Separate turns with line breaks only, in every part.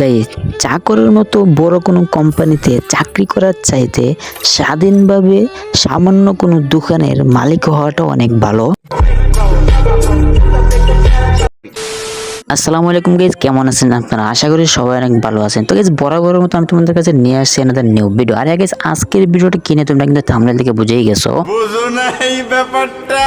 Guys চাকরের মতো বড় কোনো কোম্পানিতে চাকরি করার চাইতে স্বাধীনভাবে সামান্য কোনো দোকানের মালিক হওয়াটা অনেক ভালো। আসসালামু আলাইকুম গাইজ কেমন আছেন আপনারা? আশা করি সবাই অনেক ভালো আছেন। তো গাইজ বরাবরের মতো আমি তোমাদের কাছে নিয়ে আসছি এনাদের নিউ ভিডিও আর গাইজ আজকের ভিডিওটা কিনে তোমরা কিন্তু থামনেল থেকে বুঝেই গেছো।
ব্যাপারটা।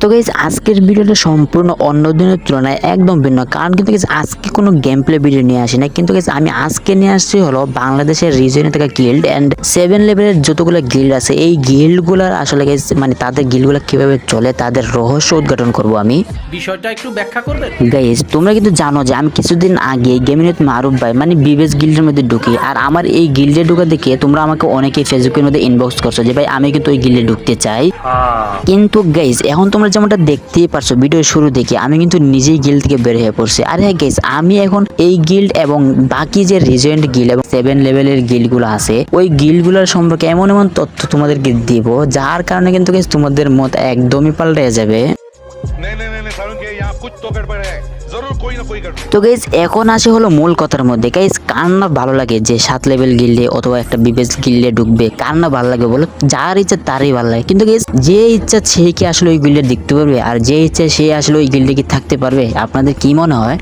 তো গাইজ আজকের ভিডিওটা সম্পূর্ণ অন্য দিনের তুলনায় একদম ভিন্ন কারণ কিন্তু guys আজকে কোনো গেম প্লে ভিডিও নিয়ে আসি না কিন্তু guys আমি আজকে নিয়ে আসছি হলো বাংলাদেশের রিজনে থাকা গিল্ড অ্যান্ড সেভেন লেভেলের যতগুলো গিল্ড আছে এই গিল্ডগুলোর আসলে guys মানে তাদের গিল্ডগুলো কীভাবে চলে তাদের রহস্য উদ্ঘাটন করব আমি।
বিষয়টা একটু ব্যাখ্যা করবেন?
গাইজ তোমরা কিন্তু জানো যে আমি কিছুদিন আগে গেমিনত মারুফ ভাই মানে বিবেশ গিল্ডের মধ্যে ঢুকি আর আমার এই গিল্ডে ঢুকা দেখে তোমরা আমাকে অনেকে ফেসবুকের মধ্যে ইনবক্স করছ যে ভাই আমি কিন্তু ওই গিল্ডে ঢুকতে চাই। কিন্তু গাইজ এখন তোমরা যেমনটা দেখতেই পারছো ভিডিওর শুরু থেকে আমি কিন্তু নিজেই গিল্ড থেকে বের হয়ে পড়ছি আর হ্যাঁ গাইজ আমি এখন এই গিল্ড এবং বাকি যে রিজেন্ট গিল্ড এবং সেভেন লেভেলের গিল্ডগুলো আছে ওই গিল্ডগুলোর সম্পর্কে এমন এমন তথ্য তোমাদেরকে দিব যার কারণে কিন্তু guys তোমাদের মত একদমই পাল্টে যাবে
नहीं नहीं नहीं नहीं सारुण के यहाँ कुछ तो गड़बड़ है
তো গাইজ এখন আসে হলো মূল কথার মধ্যে। গাইজ কার না ভালো লাগে যে সাত লেভেল গিল্ডে অথবা একটা বিবেচ গিল্ডে ঢুকবে? কার না ভালো লাগে বলো? যার ইচ্ছা তারই ভালো লাগে। কিন্তু গাইজ যে ইচ্ছা সে কি আসলে ওই গিল্ডে দেখতে পারবে? আর যে ইচ্ছা সে আসলে ওই গিল্ডে কি থাকতে পারবে? আপনাদের কি মনে হয়?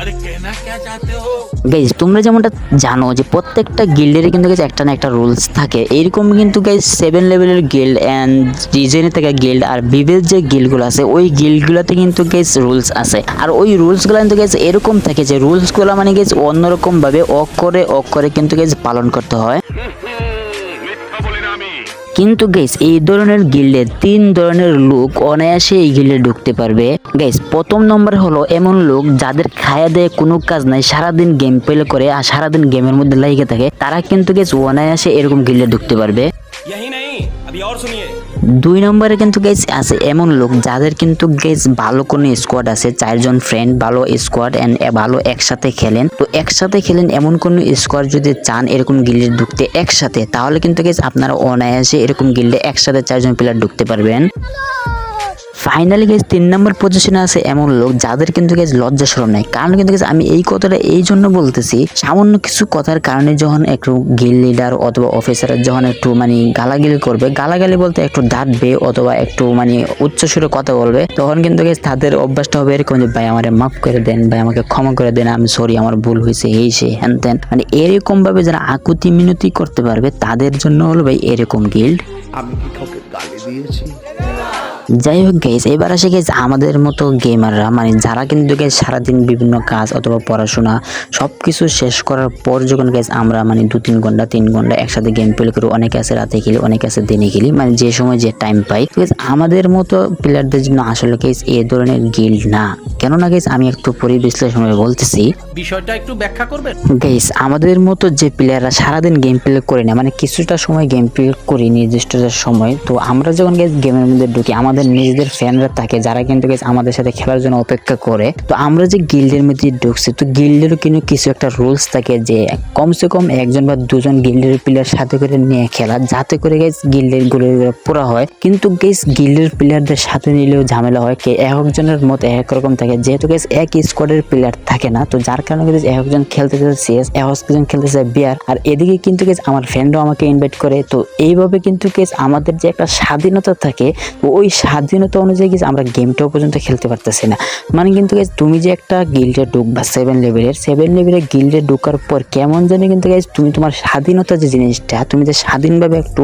আরে কেনা কে চাতে হো গাইজ তোমরা যেমনটা জানো যে প্রত্যেকটা গিল্ডেরই কিন্তু গেছে একটা না একটা রুলস থাকে। এইরকম কিন্তু গাইজ সেভেন লেভেলের গিল্ড অ্যান্ড ডিজাইনে থাকা গিল্ড আর বিবেল যে গিল্ডগুলো আছে, ওই গিল্ডগুলোতে কিন্তু গাইজ রুলস আছে। আর ওই রুলসগুলো কিন্তু গেছে এরকম থাকে যে রুলসগুলো মানে গেছে অন্যরকমভাবে অক করে অক করে কিন্তু গেছে পালন করতে হয়। কিন্তু গেস এই ধরনের গিল্ডে তিন ধরনের লোক অনায়াসে এই গিল্ডে ঢুকতে পারবে। গেস প্রথম নম্বর হলো এমন লোক যাদের খায়া দেয় কোনো কাজ নাই, সারাদিন গেম প্লে করে আর সারাদিন গেমের মধ্যে লাগিয়ে থাকে। তারা কিন্তু গেস অনায়াসে এরকম গিল্ডে ঢুকতে পারবে। দুই নম্বরে কিন্তু গেস আছে এমন লোক যাদের কিন্তু গেস ভালো কোনো স্কোয়াড আছে চারজন ফ্রেন্ড ভালো স্কোয়াড অ্যান্ড ভালো একসাথে খেলেন। তো একসাথে খেলেন এমন কোনো স্কোয়াড যদি চান এরকম গিল্ডে ঢুকতে একসাথে তাহলে কিন্তু গেস আপনারা অনায়াসে এরকম গিল্ডে একসাথে চারজন প্লেয়ার ঢুকতে পারবেন। ফাইনালি গেছে তিন নম্বর পজিশনে আছে এমন লোক যাদের কিন্তু গেছে লজ্জা সরম নাই। কারণ কিন্তু গেছে আমি এই কথাটা এই জন্য বলতেছি, সামান্য কিছু কথার কারণে যখন একটু গিল লিডার অথবা অফিসার যখন একটু মানে গালাগালি করবে, গালাগালি বলতে একটু ডাঁটবে অথবা একটু মানে উচ্চ সুরে কথা বলবে, তখন কিন্তু guys তাদের অভ্যাসটা হবে এরকম যে, ভাই, আমারে মাফ করে দেন, ভাই, আমাকে ক্ষমা করে দেন আমি সরি আমার ভুল হয়েছে, এই সে, হ্যান ত্যান। মানে এরকম ভাবে যারা আকুতি মিনতি করতে পারবে, তাদের জন্য হলো ভাই এরকম গিল্ড যাই হোক গাইস এবার আসে গেছে আমাদের মতো গেমাররা মানে যারা কিন্তু গেছে সারাদিন বিভিন্ন কাজ অথবা পড়াশোনা সব কিছু শেষ করার পর যখন গেছে আমরা মানে দু তিন ঘণ্টা তিন ঘণ্টা একসাথে গেম প্লে করি অনেকে আছে রাতে খেলি অনেকে আছে দিনে খেলি মানে যে সময় যে টাইম পাই। আমাদের মতো প্লেয়ারদের জন্য আসলে গেছে এ ধরনের গিল্ড না। কেননা গেছে আমি একটু পরিবেশলের বলতেছি।
বিষয়টা একটু ব্যাখ্যা করবেন?
গাইস আমাদের মতো যে প্লেয়াররা সারাদিন গেম প্লে করে না মানে কিছুটা সময় গেম প্লে করি নির্দিষ্ট সময়। তো আমরা যখন গেস গেমের মধ্যে ঢুকি আমাদের নিজেদের ফ্যানরা থাকে যারা কিন্তু আমাদের সাথে খেলার জন্য অপেক্ষা করে। তো আমরা যে গিল্ডের মধ্যে ঢুকছি, তো গিল্ডেরও কিন্তু কিছু একটা রুলস থাকে যে কমসে কম একজন বা দুজন গিল্ডের প্লেয়ার সাথে করে নিয়ে খেলা, যাতে করে গেস গিল্ডেরগুলো পুরা হয়। কিন্তু গেস গিল্ডের প্লেয়ারদের সাথে নিলেও ঝামেলা হয় কে, এক একজনের মতো এক রকম থাকে। যেহেতু গেস এক স্কোয়াডের প্লেয়ার থাকে না, তো যার কারণে গেস এক একজন খেলতে চায় সিএস এক একজন খেলতে চায় বিয়ার আর এদিকে কিন্তু গেস আমার ফ্রেন্ডও আমাকে ইনভাইট করে, তো এইভাবে কিন্তু গেস আমাদের যে একটা স্বাধীনতা থাকে ওই স্বাধীনতা অনুযায়ী গেস আমরা গেমটাও পর্যন্ত খেলতে পারতেছি না। মানে কিন্তু গেস তুমি যে একটা গিল্ডে ঢুকবা সেভেন লেভেলের সেভেন লেভেলের গিল্ডে ঢুকার পর কেমন জানি কিন্তু গেস তুমি তোমার স্বাধীনতা যে জিনিসটা, তুমি যে স্বাধীনভাবে একটু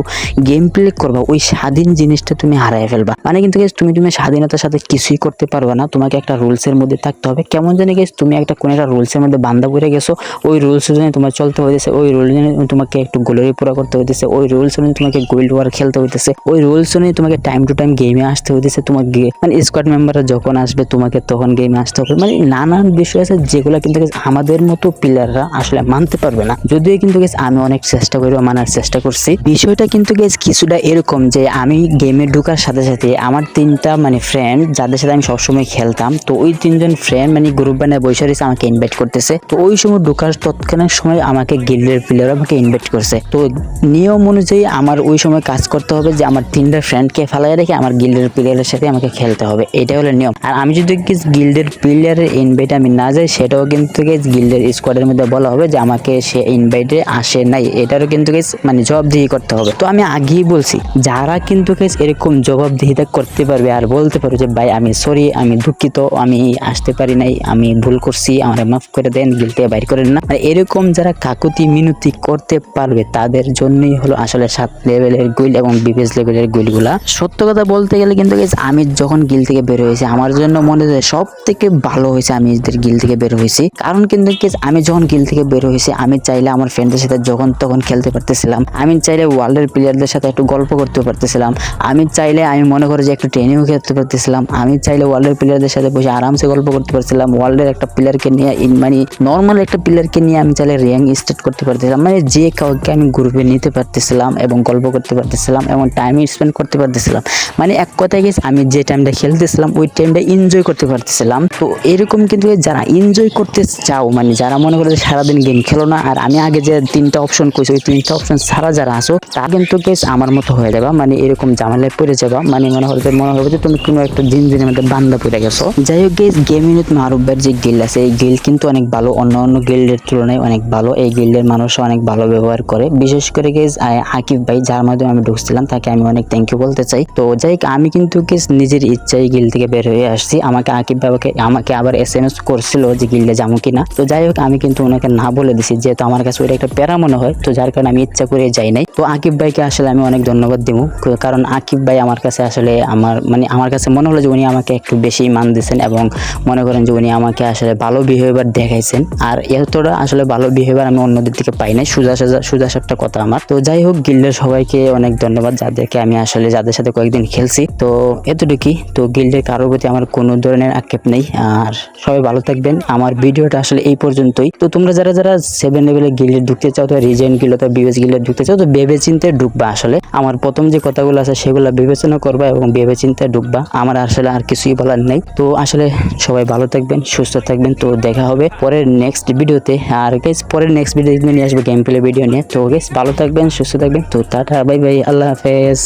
গেম প্লে করবা, ওই স্বাধীন জিনিসটা তুমি হারাই ফেলবা। মানে কিন্তু গেস তুমি তুমি স্বাধীনতার সাথে কিছুই করতে পারবা না, তোমাকে একটা রুলসের মধ্যে থাকতে হবে। কেমন জানি গেস তুমি একটা কোনো একটা রুলসের মধ্যে বান্ধা পড়ে গেছো, ওই রুলস অনুযায়ী তোমার চলতে হইতেছে, ওই রুল তোমাকে একটু গোলারি পুরা করতে হইতেছে, ওই রুলস অনুযায়ী তোমাকে গোল্ড ওয়ার খেলতে হইতেছে, ওই রুলস অনুযায়ী তোমাকে টাইম টু টাইম গেমে আসতে হইতেছে তোমার গে- মানে স্কোয়াড মেম্বাররা যখন আসবে, তোমাকে তখন গেমে আসতে হবে। মানে নানান বিষয় আছে যেগুলো কিন্তু আমাদের মতো প্লেয়াররা আসলে মানতে পারবে না। যদিও কিন্তু guys আমি অনেক চেষ্টা করি মানার চেষ্টা করছি। বিষয়টা কিন্তু গেস কিছুটা এরকম যে আমি গেমে ঢোকার সাথে সাথে আমার তিনটা মানে ফ্রেন্ড যাদের সাথে আমি সবসময় খেলতাম, তো ওই তিনজন ফ্রেন্ড মানে গ্রুপ বানিয়ে বসে রয়েছে আমাকে ইনভাইট করতেছে। তো ওই সময় ঢুকার তৎক্ষণাৎ সময় আমাকে গিল্ডের প্লেয়ার আমাকে ইনভাইট করছে। তো নিয়ম অনুযায়ী আমার ওই সময় কাজ করতে হবে যে আমার তিনটা ফ্রেন্ডকে ফেলাই রেখে আমার গিল্ড গিল্ডের প্লেয়ারের সাথে আমাকে খেলতে হবে, এটাই হলো নিয়ম। আর আমি যদি গিল্ডের প্লেয়ারের ইনভাইটে আমি না যাই, সেটাও কিন্তু গিল্ডের স্কোয়াডের মধ্যে বলা হবে যে আমাকে সে ইনভাইটে আসে নাই। এটারও কিন্তু মানে জবাবদিহি করতে হবে। তো আমি আগেই বলছি, যারা কিন্তু এরকম জবাবদিহিতা করতে পারবে আর বলতে পারবে যে, ভাই, আমি সরি আমি দুঃখিত, আমি আসতে পারি নাই, আমি ভুল করছি, আমার মাফ করে দেন গিলতে বাইর করেন না। এরকম যারা কাকুতি মিনতি করতে পারবে, তাদের জন্যই হলো আসলে সাত লেভেলের গুইল এবং বিবেস লেভেলের গুইলগুলা সত্য কথা বলতে গেলে কিন্তু guys, আমি যখন গিল থেকে বের হয়েছি, আমার জন্য মনে হয় সব থেকে ভালো হয়েছে আমি এদের গিল থেকে বের হয়েছি। কারণ কিন্তু আমি যখন গিল থেকে বের হয়েছি, আমি চাইলে আমার ফ্রেন্ডদের সাথে যখন তখন খেলতে পারতেছিলাম। আমি চাইলে ওয়ার্ল্ডের প্লেয়ারদের সাথে একটু গল্প করতে পারতেছিলাম। আমি চাইলে আমি মনে করি যে একটু ট্রেনিংও খেলতে পারতেছিলাম। আমি চাইলে ওয়ার্ল্ডের প্লেয়ারদের সাথে বসে আরামসে গল্প করতে পারছিলাম। ওয়ার্ল্ডের একটা প্লেয়ারকে নিয়ে মানে নর্মাল একটা প্লেয়ারকে নিয়ে আমি চাইলে র্যাঙ্ক স্টার্ট করতে পারতেছিলাম। মানে যে কাউকে আমি গ্রুপে নিতে পারতেছিলাম এবং গল্প করতে পারতেছিলাম এবং টাইম স্পেন্ড করতে পারতেছিলাম। মানে এক কথায় গেছে? আমি যে টাইমটা খেলতেছিলাম, ওই টাইমটা এনজয় করতে পারতেছিলাম। তো এরকম কিন্তু যারা এনজয় করতে চাও মানে যারা মনে করে সারাদিন গেম খেলো না, আর আমি আগে যে তিনটা অপশন কইছি, ওই তিনটা অপশন ছাড়া যারা আসো তা কিন্তু কেস আমার মতো হয়ে যাবা মানে এরকম জামালায় পড়ে যাবা। মানে মনে হবে মনে হবে যে তুমি কোনো একটা জিনজিনের মধ্যে বান্দা পড়ে গেছো। যাই হোক গেস গেমিং মারুব্বার যে গিল্ড আছে, এই গিল্ড কিন্তু অনেক ভালো। অন্য অন্য গিল্ডের তুলনায় অনেক ভালো। এই গিল্ডের মানুষ অনেক ভালো ব্যবহার করে। বিশেষ করে গেস আকিব ভাই, যার মাধ্যমে আমি ঢুকছিলাম, তাকে আমি অনেক থ্যাংক ইউ বলতে চাই। তো যাই হোক আমি কিন্তু গেস নিজের ইচ্ছায় গিল থেকে বের হয়ে আসছি। আমাকে আকিব বাবাকে, আমাকে আবার এস এম এস করছিল যে গিল্ডে যাব কিনা। তো যাই হোক, আমি কিন্তু ওনাকে না বলে দিছি, যেহেতু আমার কাছে ওটা একটা প্যারা মনে হয়। তো যার কারণে আমি ইচ্ছা করে যাই নাই। তো আকিব ভাইকে আসলে আমি অনেক ধন্যবাদ দিব। কারণ আকিব ভাই আমার কাছে আসলে আমার মানে আমার কাছে মনে হলো যে উনি আমাকে একটু বেশি মান দিয়েছেন এবং মনে করেন যে উনি আমাকে আসলে ভালো বিহেভিয়ার দেখাইছেন। আর এতটা আসলে ভালো বিহেভিয়ার আমি অন্যদের থেকে পাই নাই। সুজা সোজা সোজা একটা কথা আমার। তো যাই হোক গিল্ডের সবাইকে অনেক ধন্যবাদ। যাদেরকে আমি আসলে, যাদের সাথে কয়েকদিন খেলছি। তো এতটুকুই। তো গিল্ডের কারোর প্রতি আমার কোনো ধরনের আক্ষেপ নেই। আর সবাই ভালো থাকবেন। আমার ভিডিওটা আসলে এই পর্যন্তই। তো তোমরা যারা যারা সেভেন লেভেলে গিল্ডে ঢুকতে চাও, তো রিজেন্ট গিল্ড তো বিবেচ গিল্ডে ঢুকতে চাও, তো ভেবে চিন্তে ঢুকবা আসলে। আমার প্রথম যে কথাগুলো আছে, সেগুলো বিবেচনা করবা এবং ভেবে চিন্তে ঢুকবা। আমার আসলে আর কিছুই বলার নেই। তো আসলে সবাই ভালো থাকবেন, সুস্থ থাকবেন। তো দেখা হবে পরের নেক্সট ভিডিওতে আর গেস পরের নেক্সট ভিডিও নিয়ে আসবে গেম প্লে ভিডিও নিয়ে। তো গেস ভালো থাকবেন, সুস্থ থাকবেন। তো টাটা বাই বাই আল্লাহ হাফেজ।